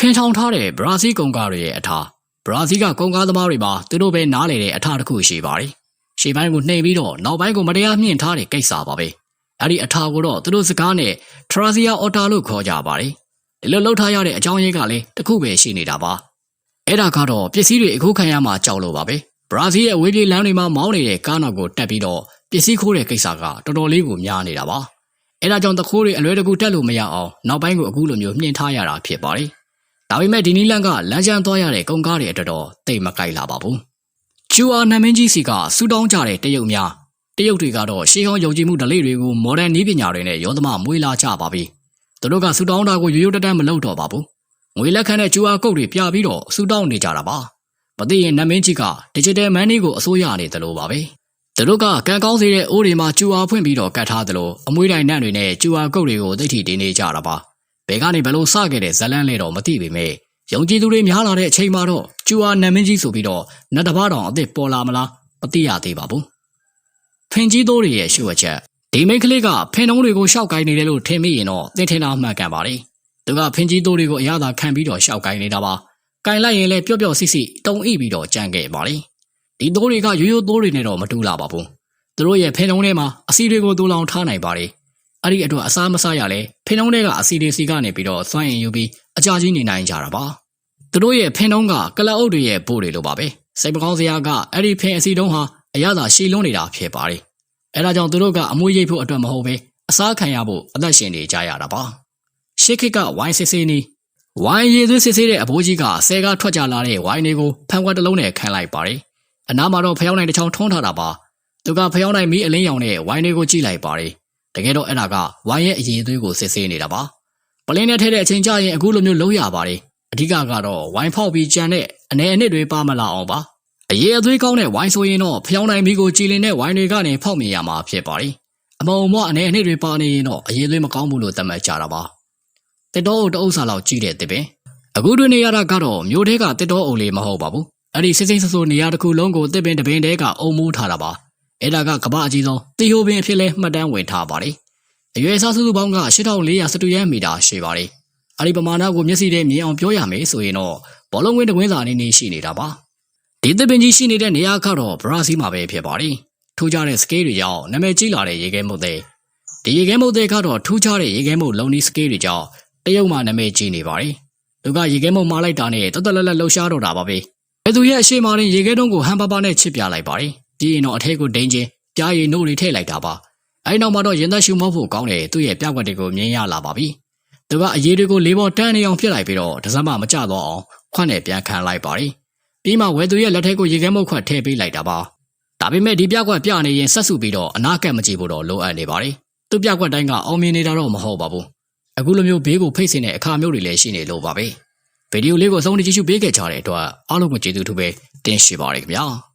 ဖင်ထောင်ထားတဲ့ဘရာဇီးကုန်ကားတွေရဲ့အထာဘရာဇီးကကုန်ကားသမားတွေမှာသူတို့ပဲနားလေတဲ့အထာတစ်ခုရှိပါတယ်ရှေ့ပိုင်းကိုနှိမ်ပြီးတော့နောက်ပိုင်းကိုမတရားမြင့်ထားတဲ့ကိစ္စပါပဲအဲ့ဒီအထာကိုတော့သူတို့စကားနဲ့ထရာစီယာအော်တာလို့ခေါ်ကြပါတယ်ဒီလိုလှုပ်ထားရတဲ့အကြောင်းရင်းကလည်းတစ်ခုပဲရှိနေတာပါအဲ့ဒါကတော့ပစ္စည်းတွေအခုခံရမှာကြောက်လို့ပါပဲဘရာဇီးရဲ့ဝေးပြေးလမ်းတွေမှာမောင်းနေတဲ့ကားနောက်ကိုတက်ပြီးတော့ပစ္စည်းခိုးတဲ့ကိစ္စကတော်တော်လေးကိုများနေတာပါအဲ့ဒါကြောင့်တခိုးတွေအလွဲတကူတက်လို့မရအောင်နောက်ပိုင်းကိုအခုလိုမျိုးမြင့်ထားရတာဖြစ်ပါတယ် ဒါပေမဲ့ဒီနီလန်ကလမ်းကျန်းသွားရတဲ့ကုန်ကားတွေအတွက်တော့တိတ်မကြိုက်လာပါဘူးကျူအာနမင်းကြီးစီကစူတောင်းကြတဲ့တရုတ်များတရုတ်တွေကတော့ရှေးဟောင်းယုံကြည်မှုဓလေ့တွေကိုမော်ဒန်နည်းပညာတွေနဲ့ရောသမမွေးလာကြပါပြီသူတို့ကစူတောင်းတာကိုရိုးရိုးတတန်းမလုပ်တော့ပါဘူးငွေလက်ခံတဲ့ကျူအာကုတ်တွေပြပြီးတော့စူတောင်းနေကြတာပါမသိရင်နမင်းကြီးက digital money ကိုအစိုးရနေတယ်လို့ပါပဲသူတို့ကကံကောင်းစေတဲ့အိုးတွေမှာကျူအာဖွင့်ပြီးတော့ကတ်ထားသလိုအမွှေးတိုင်နှံ့တွေနဲ့ကျူအာကုတ်တွေကိုသိထိတင်းနေကြတာပါ ဘယ်ကနေဘယ်လိုစခဲ့တဲ့ဇလန်းလဲတော့မသိပေမဲ့ယုံကြည်သူတွေများလာတဲ့အချိန်မှာတော့ကျူအာနမင်းကြီးဆိုပြီးတော့နတ်တပားတောင်အစ်စ်ပေါ်လာမလားမသိရသေးပါဘူးဖင်ကြီးတို့ရဲ့ရှုပ်အချက်ဒီမိန်းကလေးကဖင်တုံးတွေကိုရှောက်ကိုင်းနေတယ်လို့ထင်မိရင်တော့သင်ထင်တာမှန်ကန်ပါလေသူကဖင်ကြီးတို့တွေကိုအရသာခံပြီးတော့ရှောက်ကိုင်းနေတာပါကင်လိုက်ရင်လည်းပျော့ပျော့စီစီတုံအိပြီးတော့ကြံခဲ့ပါလေဒီတိုးတွေကရိုးရိုးတိုးတွေနဲ့တော့မတူလာပါဘူးသူတို့ရဲ့ဖင်တုံးထဲမှာအစီတွေကိုတူလောင်ထားနိုင်ပါတယ် အဲ့ဒီအတွက်အစားမစားရလဲဖင်တုံးတွေကအစီတွေစီကနေပြီးတော့စွန့်ရင်ယူပြီးအကြာကြီးနေနိုင်ကြတာပါသူတို့ရဲ့ဖင်တုံးကကလအုပ်တွေရဲ့ဘိုးတွေလိုပါပဲစိတ်မကောင်းစရာကအဲ့ဒီဖင်အစီတုံးဟာအရသာရှည်လွန်းနေတာဖြစ်ပါတယ်အဲဒါကြောင့်သူတို့ကအမွေးရိပ်ဖို့အတွက်မဟုတ်ပဲအစားခံရဖို့အသက်ရှင်နေကြရတာပါရှစ်ခစ်ကဝိုင်းစစ်စစ်နီးဝိုင်းရည်သွေးစစ်စစ်တဲ့အဘိုးကြီးကဆဲကားထွက်ကြလာတဲ့ဝိုင်းတွေကိုဖန်ခွက်တစ်လုံးနဲ့ခံလိုက်ပါတယ်အနားမှာတော့ဖျောင်းနိုင်တစ်ချောင်းထုံးထားတာပါသူကဖျောင်းနိုင်မီးအလင်းရောင်နဲ့ဝိုင်းတွေကိုကြည့်လိုက်ပါတယ် တကယ်တော့အဲ့ဒါကဝိုင်းရဲ့အရည်သွေးကိုစစ်ဆေးနေတာပါပလင်းနဲ့ထဲတဲ့အချိန်ကျရင်အခုလိုမျိုးလုံးရပါတယ်အဓိကကတော့ဝိုင်းဖောက်ပြီးကြံတဲ့အနေအနှစ်တွေပါမလာအောင်ပါအရေးအသွေးကောင်းတဲ့ဝိုင်းဆိုရင်တော့ဖျောင်းနိုင်မီကိုကြည်လင်တဲ့ဝိုင်းတွေကနေဖောက်မြင်ရမှာဖြစ်ပါတယ်။အမုံမအနေအနှစ်တွေပါနေရင်တော့အရေးသွေးမကောင်းဘူးလို့သတ်မှတ်ကြတာပါ။တစ်တော်အုပ်တအုပ်စာလောက်ကြီးတဲ့တစ်ပင်အခုတွင်နေရတာကတော့မြို့ထဲကတစ်တော်အုပ်လေးမဟုတ်ပါဘူး။အဲ့ဒီစိစိဆဆိုနေရာတစ်ခုလုံးကိုတစ်ပင်တစ်ပင်တဲကအုံမိုးထားတာပါ။ အဲ့ဒါကကမ္ဘာအကြီးဆုံးတီဟိုပင်အဖြစ်လဲမှတ်တမ်းဝင်ထားပါတယ်။အရွယ်အစားစုစုပေါင်းက8412ရန်မီတာရှိပါတယ်။အဲ့ဒီပမာဏကိုမျက်စိနဲ့မြင်အောင်ပြောရမယ်ဆိုရင်တော့ဘောလုံးဝင်းတကွင်းစာအနေနဲ့ရှိနေတာပါ။ဒီသပင်ကြီးရှိနေတဲ့နေရာကတော့ဘရာဇီးမှာပဲဖြစ်ပါတယ်။ထူးခြားတဲ့စကေးတွေကြောင့်နာမည်ကြီးလာတဲ့ရေခဲမုတ်တဲ့ဒီရေခဲမုတ်တဲ့ကတော့ထူးခြားတဲ့ရေခဲမုတ်လုံနီစကေးတွေကြောင့်တရုတ်မှာနာမည်ကြီးနေပါတယ်။သူကရေခဲမုတ်မာလိုက်တာနဲ့တသက်လက်လက်လှုပ်ရှားတော့တာပါပဲ။အဲသူရဲ့အရှိမာရင်ရေခဲတုံးကိုဟန်ပါပါနဲ့ချစ်ပြလိုက်ပါတယ်။ ပြီးရင်တော့အထက်ကိုဒိန်ချင်းကြားရည်နို့တွေထည့်လိုက်တာပါ။အဲဒီနောက်မှာတော့ရင်သက်ရှူမောက်ဖို့ကောင်းတဲ့သူ့ရဲ့ပြောက်ွက်တွေကိုမြင်ရလာပါပြီ။သူကအရေးတွေကိုလေးပေါ်တန်းနေအောင်ပြစ်လိုက်ပြီးတော့တစမ်းမမကြတော့အောင်ခွန့်နဲ့ပြန်ခံလိုက်ပါတယ်။ပြီးမှဝဲသူရဲ့လက်ထက်ကိုရေခဲမုတ်ခွက်ထည့်ပေးလိုက်တာပါ။ဒါပေမဲ့ဒီပြကွက်ပြနေရင်ဆက်စုပြီးတော့အနာကက်မကြည့်ဖို့တော့လိုအပ်နေပါတယ်။သူ့ပြကွက်တိုင်းကအောင်မြင်နေတာတော့မဟုတ်ပါဘူး။အခုလိုမျိုးဘေးကိုဖိတ်စင်တဲ့အခါမျိုးတွေလည်းရှိနေလို့ပါပဲ။ဗီဒီယိုလေးကိုအဆုံးထိကြည့်ရှုပေးခဲ့ကြတဲ့အတွက်အားလုံးကိုကျေးဇူးထူးပဲတင်ရှိပါရခင်ဗျာ။